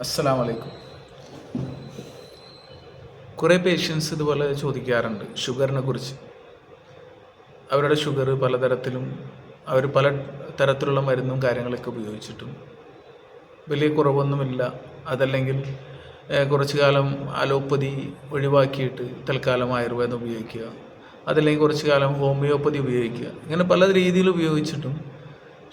അസ്സലാം വലൈക്കും കുറേ പേഷ്യൻസ് ഇതുപോലെ ചോദിക്കാറുണ്ട് ഷുഗറിനെ കുറിച്ച്. അവരുടെ ഷുഗർ പലതരത്തിലും അവർ പല തരത്തിലുള്ള മരുന്നും കാര്യങ്ങളൊക്കെ ഉപയോഗിച്ചിട്ടും. വലിയ കുറവൊന്നുമില്ല. അതല്ലെങ്കിൽ കുറച്ച് കാലം അലോപ്പതി ഒഴിവാക്കിയിട്ട് തൽക്കാലം ആയുർവേദം ഉപയോഗിക്കുക. അതല്ലെങ്കിൽ കുറച്ച് കാലം ഹോമിയോപ്പതി ഉപയോഗിക്കുക. ഇങ്ങനെ പല രീതിയിൽ ഉപയോഗിച്ചിട്ടും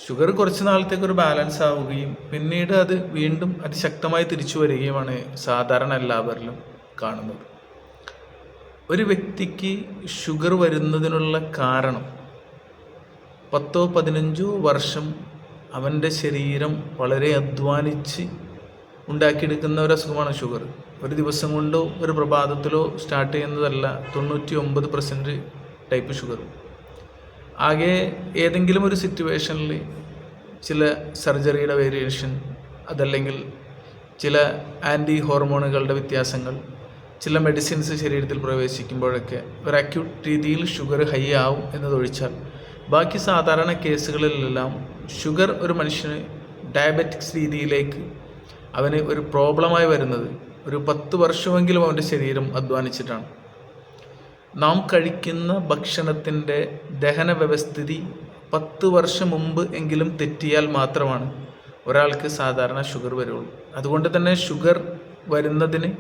ഷുഗർ കുറച്ച് നാളത്തേക്ക് ഒരു ബാലൻസ് ആവുകയും പിന്നീട് അത് വീണ്ടും അതിശക്തമായി തിരിച്ചു വരികയുമാണ് സാധാരണ എല്ലാവരിലും കാണുന്നത്. ഒരു വ്യക്തിക്ക് ഷുഗർ വരുന്നതിനുള്ള കാരണം പത്തോ പതിനഞ്ചോ വർഷം അവന്റെ ശരീരം വളരെ അധ്വാനിച്ച് ഉണ്ടാക്കിയെടുക്കുന്ന ഒരു അസുഖമാണ് ഷുഗർ. ഒരു ദിവസം കൊണ്ടോ ഒരു പ്രഭാതത്തിലോ സ്റ്റാർട്ട് ചെയ്യുന്നതല്ല തൊണ്ണൂറ്റി ഒമ്പത് പെർസെന്റ് ടൈപ്പ് ഷുഗർ. ആകെ ഏതെങ്കിലും ഒരു സിറ്റുവേഷനിൽ ചില സർജറിയുടെ വേരിയേഷൻ അതല്ലെങ്കിൽ ചില ആന്റി ഹോർമോണുകളുടെ വ്യത്യാസങ്ങൾ ചില മെഡിസിൻസ് ശരീരത്തിൽ പ്രവേശിക്കുമ്പോഴൊക്കെ ഒരു അക്യൂട്ട് രീതിയിൽ ഷുഗർ ഹൈ ആവും എന്നതൊഴിച്ചാൽ ബാക്കി സാധാരണ കേസുകളിലെല്ലാം ഷുഗർ ഒരു മനുഷ്യന് ഡയബറ്റിക്സ് രീതിയിലേക്ക് അവന് ഒരു പ്രോബ്ലമായി വരുന്നത് ഒരു പത്ത് വർഷമെങ്കിലും അവന്റെ ശരീരം അധ്വാനിച്ചിട്ടാണ്. നാം കഴിക്കുന്ന ഭക്ഷണത്തിന്റെ ദഹന വ്യവസ്ഥിതി പത്ത് വർഷം മുമ്പ് എങ്കിലും തെറ്റിയാൽ മാത്രമാണ്. ഒരാൾക്ക് സാധാരണ ഷുഗർ വരുള്ളൂ. അതുകൊണ്ട് തന്നെ ഷുഗർ വരുന്നതിന്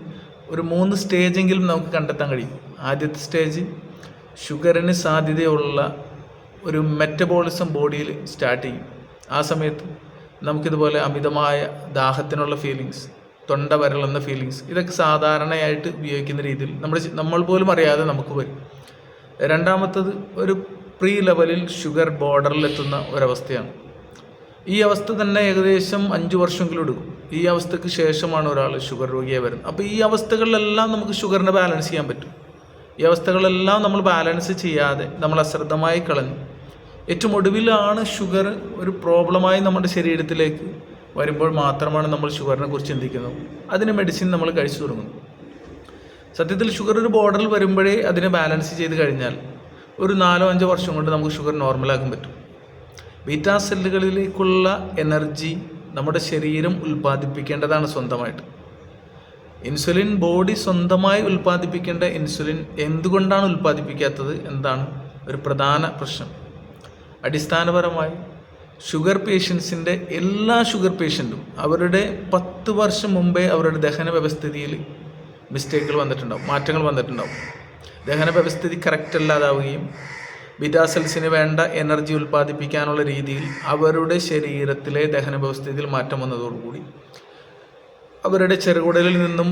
ഒരു മൂന്ന് സ്റ്റേജെങ്കിലും നമുക്ക് കണ്ടെത്താൻ കഴിയും. ആദ്യത്തെ സ്റ്റേജ് ഷുഗറിന് സാധ്യതയുള്ള ഒരു മെറ്റബോളിസം ബോഡിയിൽ സ്റ്റാർട്ട് ചെയ്യും. ആ സമയത്ത് നമുക്കിതുപോലെ അമിതമായ ദാഹത്തിനുള്ള ഫീലിങ്സ് തൊണ്ട വരളുന്ന ഫീലിങ്സ് ഇതൊക്കെ സാധാരണയായിട്ട് ഉപയോഗിക്കുന്ന രീതിയിൽ നമ്മൾ നമ്മൾ പോലും അറിയാതെ നമുക്ക് വരും. രണ്ടാമത്തത് ഒരു പ്രീ ലെവലിൽ ഷുഗർ ബോർഡറിൽ എത്തുന്ന ഒരവസ്ഥയാണ്. ഈ അവസ്ഥ തന്നെ ഏകദേശം അഞ്ച് വർഷമെങ്കിലും എടുക്കും. ഈ അവസ്ഥയ്ക്ക് ശേഷമാണ് ഒരാൾ ഷുഗർ രോഗിയായി വരുന്നത്. അപ്പോൾ ഈ അവസ്ഥകളിലെല്ലാം നമുക്ക് ഷുഗറിനെ ബാലൻസ് ചെയ്യാൻ പറ്റും. ഈ അവസ്ഥകളെല്ലാം നമ്മൾ ബാലൻസ് ചെയ്യാതെ നമ്മൾ അശ്രദ്ധമായി കളഞ്ഞു ഏറ്റവും ഒടുവിലാണ് ഷുഗർ ഒരു പ്രോബ്ലമായി നമ്മുടെ ശരീരത്തിലേക്ക് വരുമ്പോൾ മാത്രമാണ് നമ്മൾ ഷുഗറിനെ കുറിച്ച് ചിന്തിക്കുന്നത് അതിന് മെഡിസിൻ നമ്മൾ കഴിച്ചു തുടങ്ങുന്നു സത്യത്തിൽ ഷുഗർ ഒരു ബോർഡറിൽ വരുമ്പോഴേ അതിനെ ബാലൻസ് ചെയ്ത് കഴിഞ്ഞാൽ ഒരു നാലോ അഞ്ചോ വർഷം കൊണ്ട് നമുക്ക് ഷുഗർ നോർമലാക്കാൻ പറ്റും. ബീറ്റാ സെല്ലുകളിലേക്കുള്ള എനർജി നമ്മുടെ ശരീരം ഉൽപ്പാദിപ്പിക്കേണ്ടതാണ് സ്വന്തമായിട്ട്. ഇൻസുലിൻ ബോഡി സ്വന്തമായി ഉൽപ്പാദിപ്പിക്കേണ്ട ഇൻസുലിൻ എന്തുകൊണ്ടാണ് ഉൽപ്പാദിപ്പിക്കാത്തത്? എന്താണ്? ഒരു പ്രധാന പ്രശ്നം. അടിസ്ഥാനപരമായി ഷുഗർ പേഷ്യൻസിന്റെ എല്ലാ ഷുഗർ പേഷ്യന്റും അവരുടെ പത്ത് വർഷം മുമ്പേ അവരുടെ ദഹന വ്യവസ്ഥിതിയിൽ മിസ്റ്റേക്കുകൾ വന്നിട്ടുണ്ടാവും മാറ്റങ്ങൾ വന്നിട്ടുണ്ടാവും. ദഹന വ്യവസ്ഥിതി കറക്റ്റ് അല്ലാതാവുകയും ബീറ്റാ സെൽസിന് വേണ്ട എനർജി ഉൽപ്പാദിപ്പിക്കാനുള്ള രീതിയിൽ അവരുടെ ശരീരത്തിലെ ദഹന വ്യവസ്ഥിതിയിൽ മാറ്റം വന്നതോടുകൂടി അവരുടെ ചെറുകുടലിൽ നിന്നും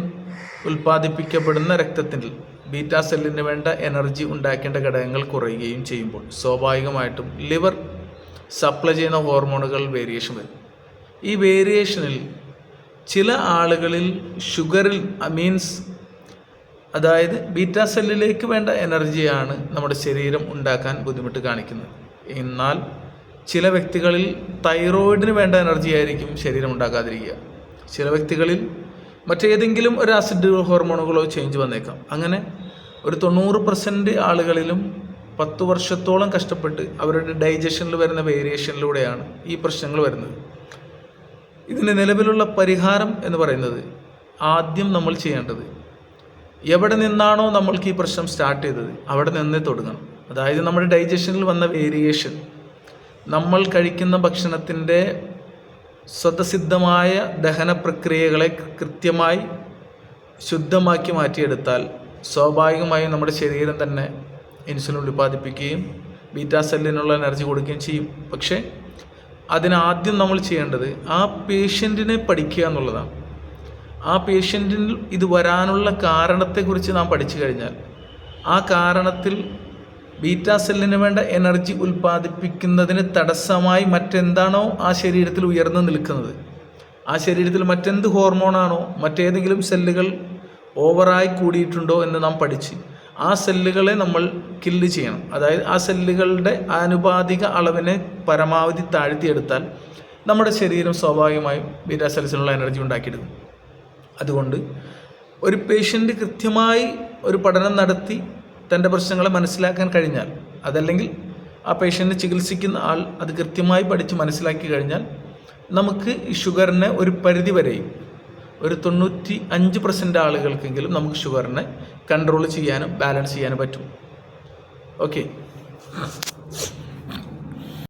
ഉൽപ്പാദിപ്പിക്കപ്പെടുന്ന രക്തത്തിൽ ബീറ്റാ സെല്ലിന് വേണ്ട എനർജി ഉണ്ടാക്കേണ്ട ഘടകങ്ങൾ കുറയുകയും ചെയ്യുമ്പോൾ സ്വാഭാവികമായിട്ടും ലിവർ സപ്ലൈ ചെയ്യുന്ന ഹോർമോണുകൾ വേരിയേഷൻ വരും. ഈ വേരിയേഷനിൽ ചില ആളുകളിൽ ഷുഗറിൽ മീൻസ് അതായത് ബീറ്റാ സെല്ലിലേക്ക് വേണ്ട എനർജിയാണ് നമ്മുടെ ശരീരം ഉണ്ടാക്കാൻ ബുദ്ധിമുട്ട് കാണിക്കുന്നത്. എന്നാൽ ചില വ്യക്തികളിൽ തൈറോയിഡിന് വേണ്ട എനർജി ആയിരിക്കും ശരീരം ഉണ്ടാക്കാതിരിക്കുക ചില വ്യക്തികളിൽ മറ്റേതെങ്കിലും ഒരു ആസിഡ് ഹോർമോണുകളോ ചേഞ്ച് വന്നേക്കാം. അങ്ങനെ ഒരു തൊണ്ണൂറ് പെർസെന്റ് ആളുകളിലും പത്ത് വർഷത്തോളം കഷ്ടപ്പെട്ട് അവരുടെ ഡൈജഷനിൽ വരുന്ന വേരിയേഷനിലൂടെയാണ് ഈ പ്രശ്നങ്ങൾ വരുന്നത്. ഇതിന് നിലവിലുള്ള പരിഹാരം എന്ന് പറയുന്നത് ആദ്യം നമ്മൾ ചെയ്യേണ്ടത് എവിടെ നിന്നാണോ നമ്മൾക്ക് ഈ പ്രശ്നം സ്റ്റാർട്ട് ചെയ്തത് അവിടെ നിന്നേ തുടങ്ങണം. അതായത് നമ്മുടെ ഡൈജഷനിൽ വന്ന വേരിയേഷൻ നമ്മൾ കഴിക്കുന്ന ഭക്ഷണത്തിന്റെ സ്വതസിദ്ധമായ ദഹന പ്രക്രിയകളെ കൃത്യമായി ശുദ്ധമാക്കി മാറ്റിയെടുത്താൽ സ്വാഭാവികമായും നമ്മുടെ ശരീരം തന്നെ ഇൻസുലിൻ ഉൽപ്പാദിപ്പിക്കുകയും ബീറ്റാ സെല്ലിനുള്ള എനർജി കൊടുക്കുകയും ചെയ്യും. പക്ഷേ അതിനാദ്യം നമ്മൾ ചെയ്യേണ്ടത് ആ പേഷ്യന്റിനെ പഠിക്കുക എന്നുള്ളതാണ്. ആ പേഷ്യന്റിൽ ഇത് വരാനുള്ള കാരണത്തെക്കുറിച്ച് നാം പഠിച്ചു കഴിഞ്ഞാൽ ആ കാരണത്തിൽ ബീറ്റാ സെല്ലിന് വേണ്ട എനർജി ഉൽപ്പാദിപ്പിക്കുന്നതിന് തടസ്സമായി മറ്റെന്താണോ ആ ശരീരത്തിൽ ഉയർന്നു നിൽക്കുന്നത്. ആ ശരീരത്തിൽ മറ്റെന്ത് ഹോർമോണാണോ മറ്റേതെങ്കിലും സെല്ലുകൾ ഓവറായി കൂടിയിട്ടുണ്ടോ എന്ന് നാം പഠിച്ച് ആ സെല്ലുകളെ നമ്മൾ കില്ല് ചെയ്യണം. അതായത് ആ സെല്ലുകളുടെ ആനുപാതിക അളവിനെ പരമാവധി താഴ്ത്തിയെടുത്താൽ നമ്മുടെ ശരീരം സ്വാഭാവികമായും ബീറ്റാ സെൽസിനുള്ള എനർജി ഉണ്ടാക്കിയെടുക്കും. അതുകൊണ്ട് ഒരു പേഷ്യന്റ് കൃത്യമായി ഒരു പഠനം നടത്തി തന്റെ പ്രശ്നങ്ങളെ മനസ്സിലാക്കാൻ കഴിഞ്ഞാൽ അതല്ലെങ്കിൽ ആ പേഷ്യന്റ് ചികിത്സിക്കുന്ന ആൾ അത് കൃത്യമായി പഠിച്ച് മനസ്സിലാക്കി കഴിഞ്ഞാൽ നമുക്ക് ഈ ഷുഗറിനെ ഒരു പരിധി വരെയും ഒരു തൊണ്ണൂറ്റി അഞ്ച് പെർസെന്റ് ആളുകൾക്കെങ്കിലും നമുക്ക് ഷുഗറിനെ കൺട്രോൾ ചെയ്യാനും ബാലൻസ് ചെയ്യാനും പറ്റും. ഓക്കെ